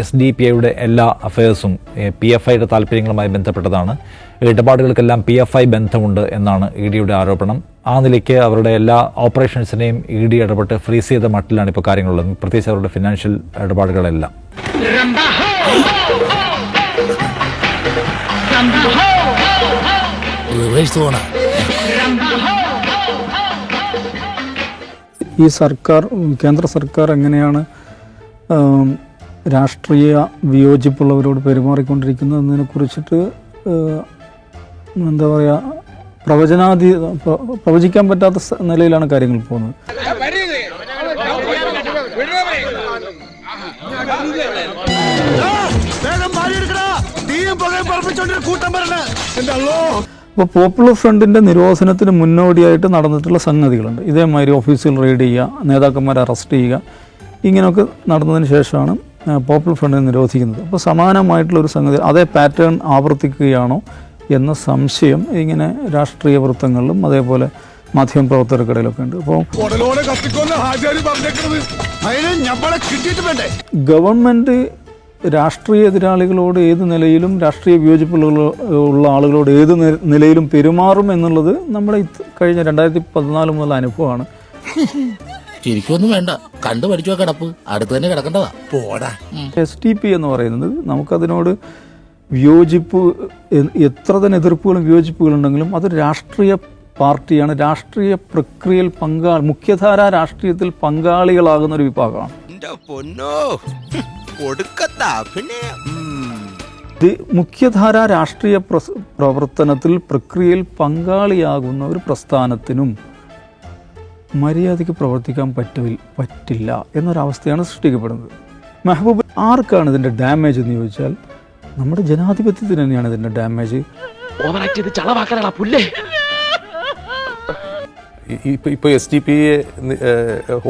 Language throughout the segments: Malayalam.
എസ് ഡി പി ഐയുടെ എല്ലാ അഫയേഴ്സും പി എഫ് ഐയുടെ താല്പര്യങ്ങളുമായി ബന്ധപ്പെട്ടതാണ്. ഇടപാടുകൾക്കെല്ലാം പി എഫ് ഐ ബന്ധമുണ്ട് എന്നാണ് ഇ ഡിയുടെ ആരോപണം. ആ നിലയ്ക്ക് അവരുടെ എല്ലാ ഓപ്പറേഷൻസിനെയും ഇ ഡി ഇടപെട്ട് ഫ്രീസ് ചെയ്ത മട്ടിലാണ് ഇപ്പോൾ കാര്യങ്ങളുള്ളത്. പ്രത്യേകിച്ച് അവരുടെ ഫിനാൻഷ്യൽ ഇടപാടുകളെല്ലാം. ഈ സർക്കാർ കേന്ദ്ര സർക്കാർ എങ്ങനെയാണ് രാഷ്ട്രീയ വിയോജിപ്പുള്ളവരോട് പെരുമാറിക്കൊണ്ടിരിക്കുന്നത് എന്നതിനെ കുറിച്ചിട്ട് എന്താ പറയുക പ്രവചനാതി പ്രവചിക്കാൻ പറ്റാത്ത നിലയിലാണ് കാര്യങ്ങൾ പോകുന്നത്. അപ്പോൾ പോപ്പുലർ ഫ്രണ്ടിന്റെ നിരോധനത്തിന് മുന്നോടിയായിട്ട് നടന്നിട്ടുള്ള സംഗതികളുണ്ട്. ഇതേമാതിരി ഓഫീസുകൾ റെയ്ഡ് ചെയ്യുക നേതാക്കന്മാരെ അറസ്റ്റ് ചെയ്യുക ഇങ്ങനെയൊക്കെ നടന്നതിന് ശേഷമാണ് പോപ്പുലർ ഫ്രണ്ടിനെ നിരോധിക്കുന്നത്. അപ്പോൾ സമാനമായിട്ടുള്ളൊരു സംഗതി അതേ പാറ്റേൺ ആവർത്തിക്കുകയാണോ എന്ന സംശയം ഇങ്ങനെ രാഷ്ട്രീയ വൃത്തങ്ങളിലും അതേപോലെ മാധ്യമ പ്രവർത്തകർക്കിടയിലൊക്കെ ഉണ്ട്. അപ്പോൾ ഗവൺമെന്റ് രാഷ്ട്രീയ എതിരാളികളോട് ഏത് നിലയിലും രാഷ്ട്രീയ വിയോജിപ്പുള്ള ഉള്ള ആളുകളോട് ഏത് നിലയിലും പെരുമാറും എന്നുള്ളത് നമ്മുടെ കഴിഞ്ഞ രണ്ടായിരത്തി പതിനാല് മുതൽ അനുഭവമാണ്. ശരിക്കൊന്നും വേണ്ട. കണ്ടു പഠിച്ചു കിടപ്പ്. അടുത്ത് തന്നെ കിടക്കേണ്ടതാ. പോടാ. എസ് ടി പി എന്ന് പറയുന്നത് നമുക്കതിനോട് വിയോജിപ്പ് എത്ര തന്നെ എതിർപ്പുകളും വിയോജിപ്പുകളും ഉണ്ടെങ്കിലും അതൊരു രാഷ്ട്രീയ പാർട്ടിയാണ്. രാഷ്ട്രീയ പ്രക്രിയയിൽ പങ്കാ മുഖ്യധാരാ രാഷ്ട്രീയത്തിൽ പങ്കാളികളാകുന്ന ഒരു വിഭാഗമാണ്. മുഖ്യധാരാ ഇത് മുഖ്യധാര രാഷ്ട്രീയ പ്രവർത്തനത്തിൽ പ്രക്രിയയിൽ പങ്കാളിയാകുന്ന ഒരു പ്രസ്ഥാനത്തിനും മര്യാദയ്ക്ക് പ്രവർത്തിക്കാൻ പറ്റില്ല പറ്റില്ല എന്നൊരവസ്ഥയാണ് സൃഷ്ടിക്കപ്പെടുന്നത്. മെഹബൂബ് ആർക്കാണ് ഇതിന്റെ ഡാമേജ് എന്ന് ചോദിച്ചാൽ നമ്മുടെ ജനാധിപത്യത്തിന് തന്നെയാണ് ഇതിന്റെ ഡാമേജ് ഇപ്പോൾ ഇപ്പോൾ എസ് ഡി പി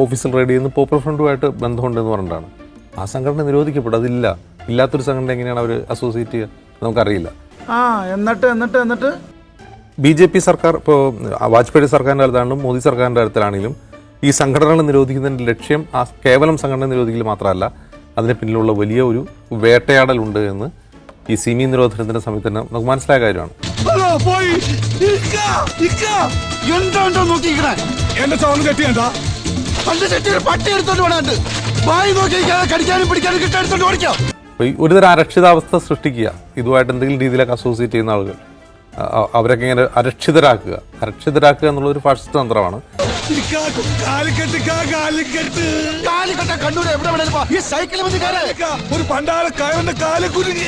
ഓഫീസിൽ റെഡി ചെയ്യുന്ന പോപ്പുലർ ഫ്രണ്ടുമായിട്ട് ബന്ധമുണ്ടെന്ന് പറഞ്ഞിട്ടാണ്. ആ സംഘടന നിരോധിക്കപ്പെടും അതില്ല. ഇല്ലാത്തൊരു സംഘടന എങ്ങനെയാണ് അവർ അസോസിയേറ്റ് ചെയ്യുക? നമുക്കറിയില്ല. ആ എന്നിട്ട് എന്നിട്ട് എന്നിട്ട്? ബി ജെ പി സർക്കാർ ഇപ്പോൾ വാജ്പേയി സർക്കാരിന്റെ അടുത്താണെങ്കിലും മോദി സർക്കാരിന്റെ അടുത്താണെങ്കിലും ഈ സംഘടനകൾ നിരോധിക്കുന്നതിന്റെ ലക്ഷ്യം ആ കേവലം സംഘടന നിരോധിക്കൽ മാത്രമല്ല അതിന് പിന്നിലുള്ള വലിയ ഒരു വേട്ടയാടലുണ്ട് എന്ന് ഈ സിമി നിരോധനത്തിന്റെ സമയത്ത് തന്നെ നമുക്ക് മനസ്സിലായ കാര്യമാണ്. ഒരുതരം അരക്ഷിതാവസ്ഥ സൃഷ്ടിക്കുക. ഇതുമായിട്ട് എന്തെങ്കിലും രീതിയിലൊക്കെ അസോസിയേറ്റ് ചെയ്യുന്ന ആളുകൾ. അവരൊക്കെ ഇങ്ങനെ അരക്ഷിതരാക്കുക. അരക്ഷിതരാക്കുക എന്നുള്ള ഒരു ഫാഷിസ്റ്റ് തന്ത്രമാണ്. ഒരു കയറിന്റെ കാൽ കുരുങ്ങി.